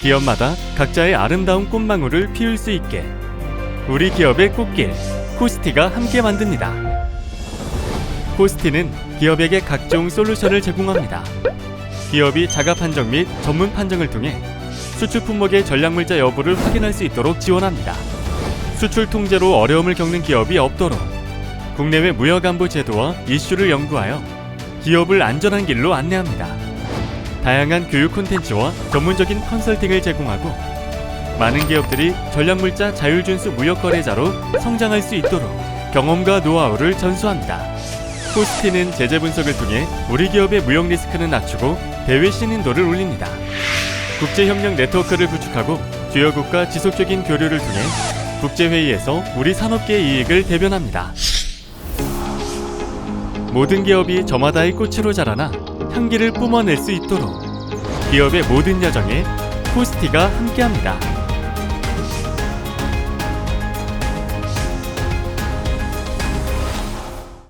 기업마다 각자의 아름다운 꽃망울을 피울 수 있게 우리 기업의 꽃길 코스티가 함께 만듭니다. 코스티는 기업에게 각종 솔루션을 제공합니다. 기업이 자가 판정 및 전문 판정을 통해 수출 품목의 전략물자 여부를 확인할 수 있도록 지원합니다. 수출 통제로 어려움을 겪는 기업이 없도록 국내외 무역 안보 제도와 이슈를 연구하여 기업을 안전한 길로 안내합니다. 다양한 교육 콘텐츠와 전문적인 컨설팅을 제공하고 많은 기업들이 전략물자 자율준수 무역 거래자로 성장할 수 있도록 경험과 노하우를 전수합니다. 코스티는 제재 분석을 통해 우리 기업의 무역 리스크는 낮추고 대외 신인도를 올립니다. 국제협력 네트워크를 구축하고 주요국가 지속적인 교류를 통해 국제회의에서 우리 산업계의 이익을 대변합니다. 모든 기업이 저마다의 꽃으로 자라나 향기를 뿜어낼 수 있도록 기업의 모든 여정에 코스티가 함께합니다.